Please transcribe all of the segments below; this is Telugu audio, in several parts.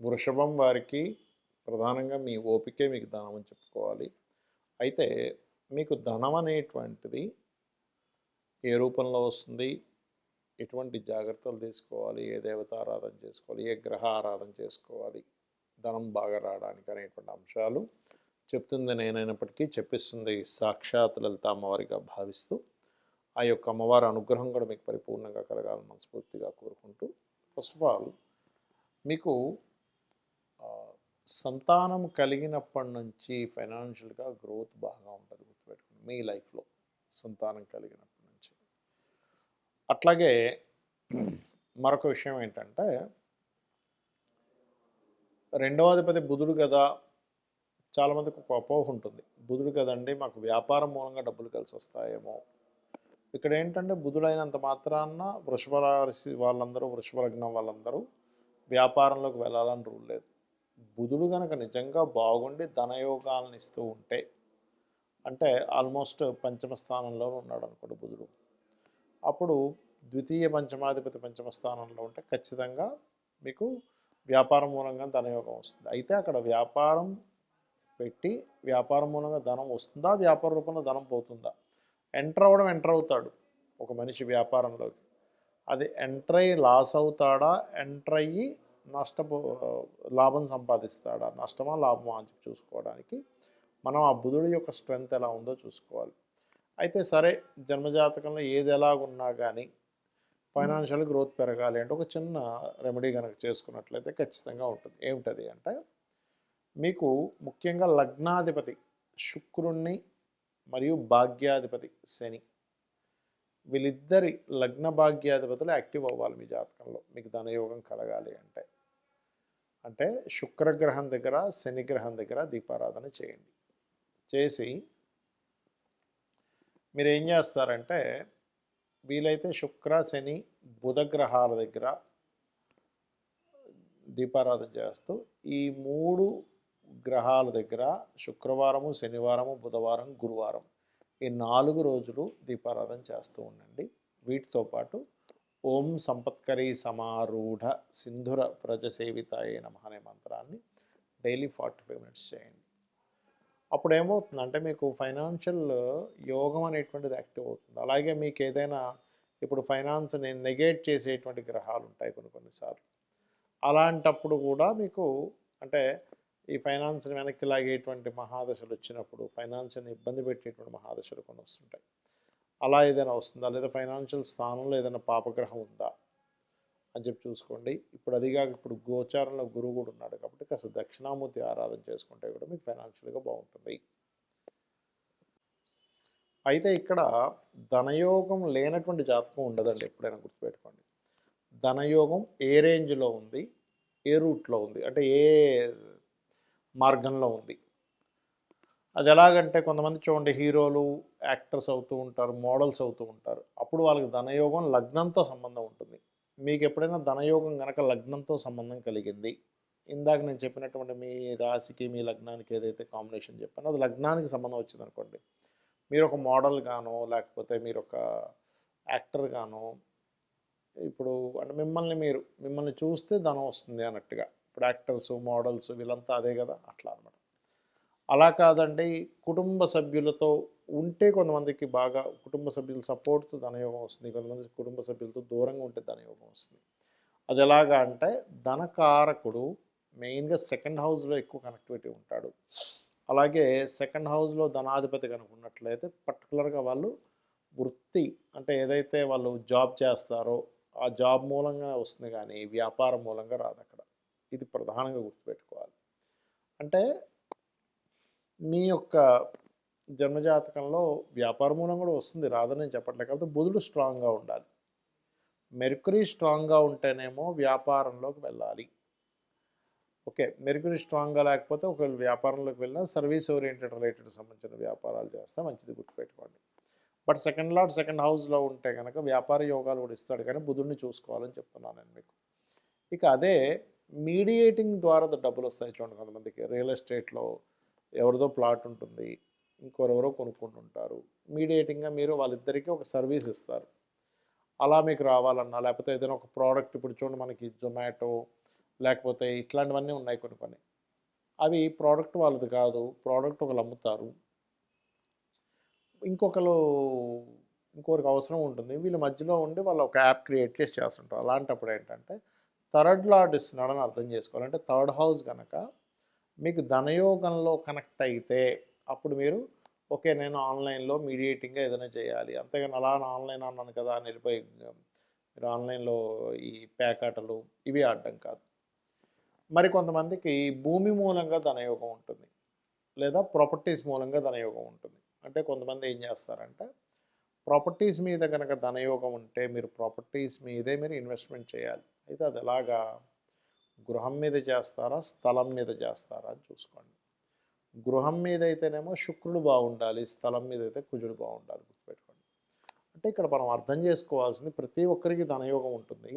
వృషభం వారికి ప్రధానంగా మీ ఓపికే మీకు ధనం అని చెప్పుకోవాలి. అయితే మీకు ధనం అనేటువంటిది ఏ రూపంలో వస్తుంది? ఎటువంటి జాగ్రత్తలు తీసుకోవాలి? ఏ దేవత ఆరాధన చేసుకోవాలి? ఏ గ్రహ ఆరాధన చేసుకోవాలి? ధనం బాగా రావడానికి అనేటువంటి అంశాలు చెప్తుంది. నేనైనప్పటికీ చెప్పిస్తుంది. సాక్షాత్ లలిత అమ్మవారిగా భావిస్తూ ఆ యొక్క అమ్మవారి అనుగ్రహం కూడా మీకు పరిపూర్ణంగా కలగాలని మనస్ఫూర్తిగా కోరుకుంటూ ఫస్ట్ ఆఫ్ ఆల్ మీకు సంతానం కలిగినప్పటి నుంచి ఫైనాన్షియల్గా గ్రోత్ బాగా ఉంటుంది గుర్తుపెట్టుకుని మీ లైఫ్లో సంతానం కలిగినప్పటి నుంచి. అట్లాగే మరొక విషయం ఏంటంటే రెండవ అధిపతి బుధుడు కదా చాలామందికి ఒక అపోహ ఉంటుంది. బుధుడు కదండి మాకు వ్యాపారం మూలంగా డబ్బులు కలిసి వస్తాయేమో. ఇక్కడ ఏంటంటే బుధుడైనంత మాత్రాన వృషభ రాశి వాళ్ళందరూ వృషభ లగ్నం వాళ్ళందరూ వ్యాపారంలోకి వెళ్ళాలని రూల్ లేదు. బుధుడు కనుక నిజంగా బాగుండి ధనయోగాలను ఇస్తూ ఉంటే అంటే ఆల్మోస్ట్ పంచమ స్థానంలో ఉన్నాడు అనుకోండి బుధుడు. అప్పుడు ద్వితీయ పంచమాధిపతి పంచమ స్థానంలో ఉంటే ఖచ్చితంగా మీకు వ్యాపారం మూలంగా ధనయోగం వస్తుంది. అయితే అక్కడ వ్యాపారం పెట్టి వ్యాపారం మూలంగా ధనం వస్తుందా? వ్యాపార రూపంలో ధనం పోతుందా? ఎంటర్ అవ్వడం ఎంటర్ అవుతాడు ఒక మనిషి వ్యాపారంలోకి. అది ఎంటర్ అయ్యి లాస్ అవుతాడా? ఎంటర్ అయ్యి నష్టపో లాభం సంపాదిస్తాడా నష్టమా లాభమా అని చూసుకోవడానికి మనం ఆ బుధుడి యొక్క స్ట్రెంగ్త్ ఎలా ఉందో చూసుకోవాలి. అయితే సరే జన్మజాతకంలో ఏది ఎలాగున్నా కానీ ఫైనాన్షియల్ గ్రోత్ పెరగాలి అంటే ఒక చిన్న రెమెడీ కనుక చేసుకున్నట్లయితే ఖచ్చితంగా ఉంటుంది. ఏమిటది అంటే మీకు ముఖ్యంగా లగ్నాధిపతి శుక్రుణ్ణి మరియు భాగ్యాధిపతి శని వీళ్ళిద్దరి లగ్న భాగ్యాధిపతులు యాక్టివ్ అవ్వాలి మీ జాతకంలో. మీకు ధనయోగం కలగాలి అంటే. అంటే శుక్రగ్రహం దగ్గర శని గ్రహం దగ్గర దీపారాధన చేయండి. చేసి మీరు ఏం చేస్తారంటే వీలైతే శుక్ర శని బుధ గ్రహాల దగ్గర దీపారాధన చేస్తూ ఈ మూడు గ్రహాల దగ్గర శుక్రవారము శనివారము బుధవారం గురువారం ఈ నాలుగు రోజులు దీపారాధన చేస్తూ ఉండండి. వీటితో పాటు ఓం సంపత్కరీ సమారూఢ సింధుర ప్రజసేవితాయ నమ అనే మంత్రాన్ని డైలీ ఫార్టీ ఫైవ్ మినిట్స్ చేయండి. అప్పుడు ఏమవుతుందంటే మీకు ఫైనాన్షియల్ యోగం అనేటువంటిది యాక్టివ్ అవుతుంది. అలాగే మీకు ఏదైనా ఇప్పుడు ఫైనాన్స్ని నెగేట్ చేసేటువంటి గ్రహాలు ఉంటాయి కొన్ని కొన్నిసార్లు. అలాంటప్పుడు కూడా మీకు అంటే ఈ ఫైనాన్స్ని వెనక్కి లాగేటువంటి మహాదశలు వచ్చినప్పుడు ఫైనాన్స్ని ఇబ్బంది పెట్టేటువంటి మహాదశలు కొన్ని వస్తుంటాయి. అలా ఏదైనా వస్తుందా? లేదా ఫైనాన్షియల్ స్థానంలో ఏదైనా పాపగ్రహం ఉందా? అని చెప్పి చూసుకోండి. ఇప్పుడు అదిగా ఇప్పుడు గోచారంలో గురువు కూడా ఉన్నాడు కాబట్టి కాస్త దక్షిణామూర్తి ఆరాధన చేసుకుంటే కూడా మీకు ఫైనాన్షియల్గా బాగుంటుంది. అయితే ఇక్కడ ధనయోగం లేనటువంటి జాతకం ఉండదండి ఎప్పుడైనా గుర్తుపెట్టుకోండి. ధనయోగం ఏ రేంజ్లో ఉంది? ఏ రూట్లో ఉంది? అంటే ఏ మార్గంలో ఉంది? అది ఎలాగంటే కొంతమంది చూడండి హీరోలు యాక్టర్స్ అవుతూ ఉంటారు మోడల్స్ అవుతూ ఉంటారు. అప్పుడు వాళ్ళకి ధనయోగం లగ్నంతో సంబంధం ఉంటుంది. మీకు ఎప్పుడైనా ధనయోగం కనుక లగ్నంతో సంబంధం కలిగింది? ఇందాక నేను చెప్పినటువంటి మీ రాశికి మీ లగ్నానికి ఏదైతే కాంబినేషన్ చెప్పానో అది లగ్నానికి సంబంధం వచ్చింది అనుకోండి మీరు ఒక మోడల్ గానో లేకపోతే మీరు ఒక యాక్టర్ గానో ఇప్పుడు అంటే మిమ్మల్ని మీరు మిమ్మల్ని చూస్తే ధనం వస్తుంది అన్నట్టుగా. ఇప్పుడు యాక్టర్స్ మోడల్స్ వీళ్ళంతా అదే కదా అట్లా అనమాట అలా కాదండి. కుటుంబ సభ్యులతో ఉంటే కొంతమందికి బాగా కుటుంబ సభ్యుల సపోర్ట్తో ధనయోగం వస్తుంది. కొంతమంది కుటుంబ సభ్యులతో దూరంగా ఉంటే ధనయోగం వస్తుంది. అది ఎలాగా అంటే ధనకారకుడు మెయిన్గా సెకండ్ హౌస్లో ఎక్కువ కనెక్టివిటీ ఉంటాడు. అలాగే సెకండ్ హౌస్లో ధనాధిపతి కనుక ఉన్నట్లయితే పర్టికులర్గా వాళ్ళు వృత్తి అంటే ఏదైతే వాళ్ళు జాబ్ చేస్తారో ఆ జాబ్ మూలంగా వస్తుంది కానీ వ్యాపారం మూలంగా రాదు అక్కడ ఇది ప్రధానంగా గుర్తుపెట్టుకోవాలి. అంటే మీ యొక్క జన్మజాతకంలో వ్యాపార మూలం కూడా వస్తుంది. రాదని నేను చెప్పట్లేదు. కాబట్టి బుధుడు స్ట్రాంగ్గా ఉండాలి. మెర్కురీ స్ట్రాంగ్గా ఉంటేనేమో వ్యాపారంలోకి వెళ్ళాలి. ఓకే మెర్కురీ స్ట్రాంగ్గా లేకపోతే ఒకవేళ వ్యాపారంలోకి వెళ్ళినా సర్వీస్ ఓరియంటెడ్ రిలేటెడ్ సంబంధించిన వ్యాపారాలు చేస్తే మంచిది గుర్తుపెట్టుకోండి. బట్ సెకండ్ లాట్ సెకండ్ హౌస్లో ఉంటే కనుక వ్యాపార యోగాలు కూడా ఇస్తాడు. కానీ బుధుడిని చూసుకోవాలని చెప్తున్నాను నేను మీకు. ఇక అదే మీడియేటింగ్ ద్వారా డబ్బులు వస్తాయి చూడండి కొంతమందికి. రియల్ ఎస్టేట్లో ఎవరిదో ప్లాట్ ఉంటుంది ఇంకొరెవరో కొనుక్కుంటుంటారు. మీడియేటింగ్గా మీరు వాళ్ళిద్దరికీ ఒక సర్వీస్ ఇస్తారు. అలా మీకు రావాలన్నా లేకపోతే ఏదైనా ఒక ప్రోడక్ట్ ఇప్పుడు చూడండి మనకి జొమాటో లేకపోతే ఇట్లాంటివన్నీ ఉన్నాయి కొన్ని కొన్ని. అవి ప్రోడక్ట్ వాళ్ళది కాదు ప్రోడక్ట్ ఒకరు అమ్ముతారు. ఇంకొకరు ఇంకొకరికి అవసరం ఉంటుంది. వీళ్ళ మధ్యలో ఉండి వాళ్ళు ఒక యాప్ క్రియేట్ చేసి చేస్తుంటారు. అలాంటప్పుడు ఏంటంటే థర్డ్ లార్డ్ ఇస్తున్నాడని అర్థం చేసుకోవాలి అంటే థర్డ్ హౌస్ కనుక మీకు ధనయోగంలో కనెక్ట్ అయితే అప్పుడు మీరు ఓకే నేను ఆన్లైన్లో మీడియేటింగ్గా ఏదైనా చేయాలి. అంతేగాని అలా ఆన్లైన్ అన్నాను కదా అని మీరు ఆన్లైన్లో ఈ ప్యాకాటలు ఇవి ఆడడం కాదు. మరి కొంతమందికి భూమి మూలంగా ధనయోగం ఉంటుంది లేదా ప్రాపర్టీస్ మూలంగా ధనయోగం ఉంటుంది. అంటే కొంతమంది ఏం చేస్తారంటే ప్రాపర్టీస్ మీద కనుక ధనయోగం ఉంటే మీరు ప్రాపర్టీస్ మీదే మీరు ఇన్వెస్ట్మెంట్ చేయాలి. అయితే అది ఎలాగా? గృహం మీద చేస్తారా? స్థలం మీద చేస్తారా? అని చూసుకోండి. గృహం మీద అయితేనేమో శుక్రుడు బాగుండాలి స్థలం మీద అయితే కుజుడు బాగుండాలి గుర్తుపెట్టుకోండి. అంటే ఇక్కడ మనం అర్థం చేసుకోవాల్సింది ప్రతి ఒక్కరికి ధనయోగం ఉంటుంది.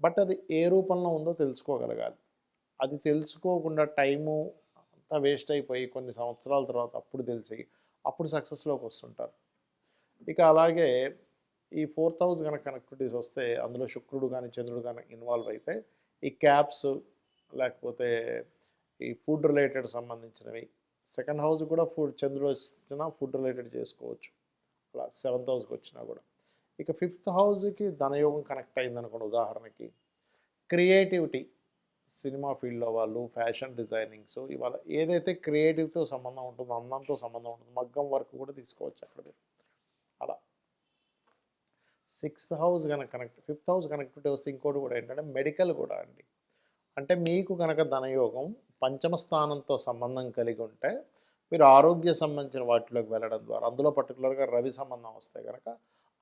బట్ అది ఏ రూపంలో ఉందో తెలుసుకోగలగాలి. అది తెలుసుకోకుండా టైము అంతా వేస్ట్ అయిపోయి కొన్ని సంవత్సరాల తర్వాత అప్పుడు తెలిసి అప్పుడు సక్సెస్లోకి వస్తుంటారు. ఇక అలాగే ఈ ఫోర్ హౌస్ కనుక కనెక్టివిటీస్ వస్తే అందులో శుక్రుడు కానీ చంద్రుడు కానీ ఇన్వాల్వ్ అయితే ఈ క్యాప్స్ లేకపోతే ఈ ఫుడ్ రిలేటెడ్ సంబంధించినవి. సెకండ్ హౌస్ కూడా ఫుడ్ చంద్రుడు వచ్చినా ఫుడ్ రిలేటెడ్ చేసుకోవచ్చు. అలా సెవెంత్ హౌస్కి వచ్చినా కూడా. ఇక ఫిఫ్త్ హౌస్కి ధనయోగం కనెక్ట్ అయిందనుకోండి ఉదాహరణకి. క్రియేటివిటీ సినిమా ఫీల్డ్లో వాళ్ళు ఫ్యాషన్ డిజైనింగ్స్ ఇవాళ ఏదైతే క్రియేటివ్తో సంబంధం ఉంటుందో అందంతో సంబంధం ఉంటుందో మగ్గం వర్క్ కూడా తీసుకోవచ్చు అక్కడ మీరు. అలా సిక్స్త్ హౌస్ కనుక కనెక్ట్ ఫిఫ్త్ హౌస్ కనెక్టివిటీ వస్తే ఇంకోటి కూడా ఏంటంటే మెడికల్ కూడా అండి. అంటే మీకు కనుక ధనయోగం పంచమ స్థానంతో సంబంధం కలిగి ఉంటే మీరు ఆరోగ్య సంబంధించిన వాటిలోకి వెళ్ళడం ద్వారా అందులో పర్టికులర్గా రవి సంబంధం వస్తే కనుక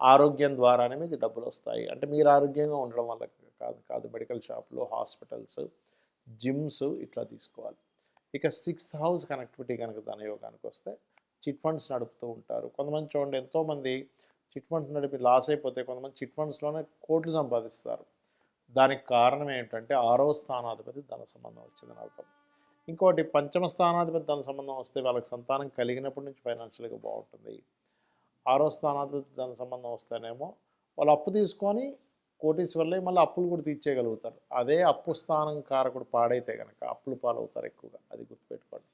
ఆరోగ్యం ద్వారానే మీకు డబ్బులు వస్తాయి. అంటే మీరు ఆరోగ్యంగా ఉండడం వల్ల కాదు కాదు మెడికల్ షాపులు హాస్పిటల్స్ జిమ్స్ ఇట్లా తీసుకోవాలి. ఇక సిక్స్త్ హౌస్ కనెక్టివిటీ కనుక ధనయోగానికి వస్తే చిట్ ఫండ్స్ నడుపుతూ ఉంటారు. కొంతమంది చూడండి ఎంతోమంది చిట్ ఫండ్స్ నడిపి లాస్ అయిపోతే కొంతమంది చిట్ ఫండ్స్లోనే కోట్లు సంపాదిస్తారు. దానికి కారణం ఏంటంటే ఆరో స్థానాధిపతి ధన సంబంధం వచ్చిందని అర్థం. ఇంకోటి పంచమ స్థానాధిపతి ధన సంబంధం వస్తే వాళ్ళకి సంతానం కలిగినప్పటి నుంచి ఫైనాన్షియల్గా బాగుంటుంది. ఆరో స్థానాధిపతి ధన సంబంధం వస్తేనేమో వాళ్ళు అప్పు తీసుకొని కోటీశ్వర్లే మళ్ళీ అప్పులు కూడా తీర్చేయగలుగుతారు. అదే అప్పు స్థానం కారకుడు పాడైతే కనుక అప్పులు పాలవుతారు ఎక్కువగా. అది గుర్తుపెట్టుకోండి.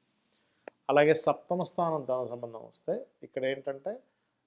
అలాగే సప్తమ స్థానం ధన సంబంధం వస్తే ఇక్కడ ఏంటంటే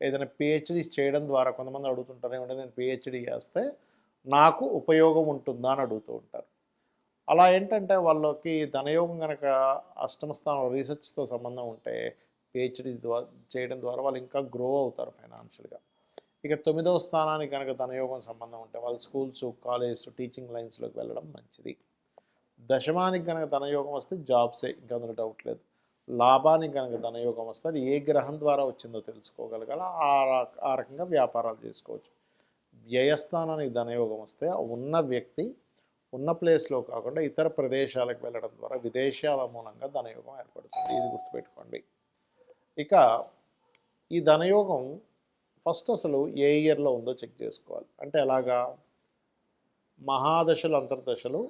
ఏదైనా పిహెచ్డి చేయడం ద్వారా కొంతమంది అడుగుతుంటారు ఏమంటే నేను పిహెచ్డి చేస్తే నాకు ఉపయోగం ఉంటుందా? అని అడుగుతూ ఉంటారు. అలా ఏంటంటే వాళ్ళకి ధనయోగం కనుక అష్టమ స్థానం రీసెర్చ్తో సంబంధం ఉంటే పిహెచ్డి ద్వారా చేయడం ద్వారా వాళ్ళు ఇంకా గ్రో అవుతారు ఫైనాన్షియల్గా ఇక తొమ్మిదవ స్థానానికి కనుక ధనయోగం సంబంధం ఉంటే వాళ్ళు స్కూల్స్ కాలేజ్ టీచింగ్ లైన్స్లోకి వెళ్ళడం మంచిది. దశమానికి కనుక ధనయోగం వస్తే జాబ్సే ఇంకా అందులో డౌట్ లేదు. లాభానికి కనుక ధనయోగం వస్తే అది ఏ గ్రహం ద్వారా వచ్చిందో తెలుసుకోగలగాల ఆ ఆ రకంగా వ్యాపారాలు చేసుకోవచ్చు. వ్యయస్థానానికి ధనయోగం వస్తే ఉన్న వ్యక్తి ఉన్న ప్లేస్లో కాకుండా ఇతర ప్రదేశాలకు వెళ్ళడం ద్వారా విదేశాల మూలంగా ధనయోగం ఏర్పడుతుంది. ఇది గుర్తుపెట్టుకోండి. ఇక ఈ ధనయోగం ఫస్ట్ అసలు ఏ ఇయర్లో ఉందో చెక్ చేసుకోవాలి. అంటే ఎలాగా? మహాదశలు అంతర్దశలు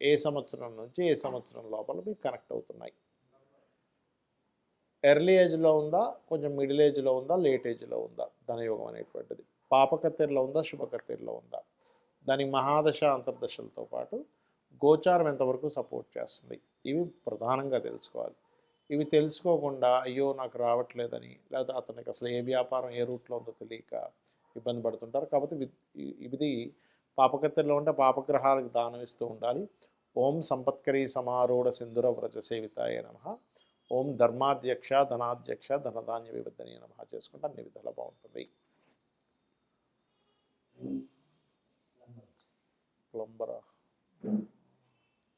ఏ సంవత్సరం నుంచి ఏ సంవత్సరం లోపల మీకు కనెక్ట్ అవుతున్నాయి. ఎర్లీ ఏజ్లో ఉందా? కొంచెం మిడిల్ ఏజ్లో ఉందా? లేట్ ఏజ్లో ఉందా? ధనయోగం అనేటువంటిది. పాపకత్తెరలో ఉందా? శుభకత్తెరలో ఉందా? దానికి మహాదశ అంతర్దశలతో పాటు గోచారం ఎంతవరకు సపోర్ట్ చేస్తుంది? ఇవి ప్రధానంగా తెలుసుకోవాలి. ఇవి తెలుసుకోకుండా అయ్యో నాకు రావట్లేదని లేదా అతనికి అసలు ఏ వ్యాపారం ఏ రూట్లో ఉందో తెలియక ఇబ్బంది పడుతుంటారు. కాబట్టి ఇది పాపకత్తెరలో ఉంటే పాపగ్రహాలకు దానం ఇస్తూ ఉండాలి. ఓం సంపత్కరీ సమారూఢ సింధుర వ్రజ సేవితాయ నమ. ఓం ధర్మాధ్యక్ష ధనాధ్యక్ష ధనధాన్య వివర్ధనీయ నమ చేసుకుంటే. అన్ని విధాలా బాగుంటుంది. ప్లంబరా.